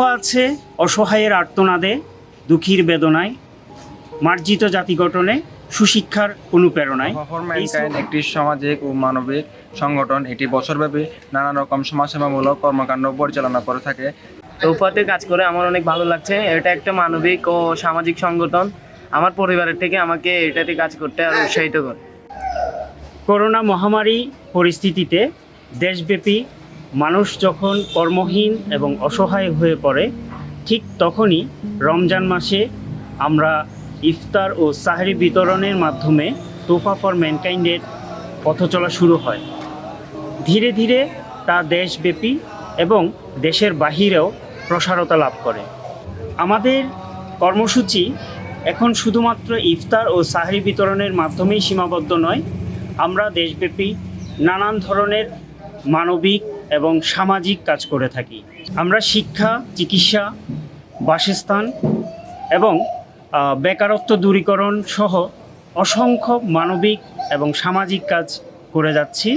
আছে অসহায়ের আর্তনাদে দুঃখীর বেদনায় মার্জিত জাতি গঠনে সুশিক্ষার অনুপ্রেরণায়। একটি সামাজিক ও মানবিক সংগঠন এটি বছরব্যাপী নানা রকম সমাজসেবামূলক কর্মকাণ্ড পরিচালনা করে থাকে। তৌফাতে কাজ করে আমার অনেক ভালো লাগছে। এটা একটা মানবিক ও সামাজিক সংগঠন। আমার পরিবারের থেকে আমাকে এটাতে কাজ করতে আর উৎসাহিত করে। করোনা মহামারী পরিস্থিতিতে দেশব্যাপী মানুষ যখন কর্মহীন এবং অসহায় হয়ে পড়ে, ঠিক তখনই রমজান মাসে আমরা ইফতার ও সাহারি বিতরণের মাধ্যমে তোফা ফর ম্যানকাইন্ডের পথ চলা শুরু হয়। ধীরে ধীরে তা দেশব্যাপী এবং দেশের বাহিরেও প্রসারতা লাভ করে। আমাদের কর্মসূচি এখন শুধুমাত্র ইফতার ও সাহরি বিতরণের মাধ্যমেই সীমাবদ্ধ নয়, আমরা দেশব্যাপী নানান ধরনের মানবিক এবং সামাজিক কাজ করে থাকি। আমরা শিক্ষা, চিকিৎসা, বাসস্থান এবং বেকারত্ব দূরীকরণ সহ অসংখ্য মানবিক এবং সামাজিক কাজ করে যাচ্ছি।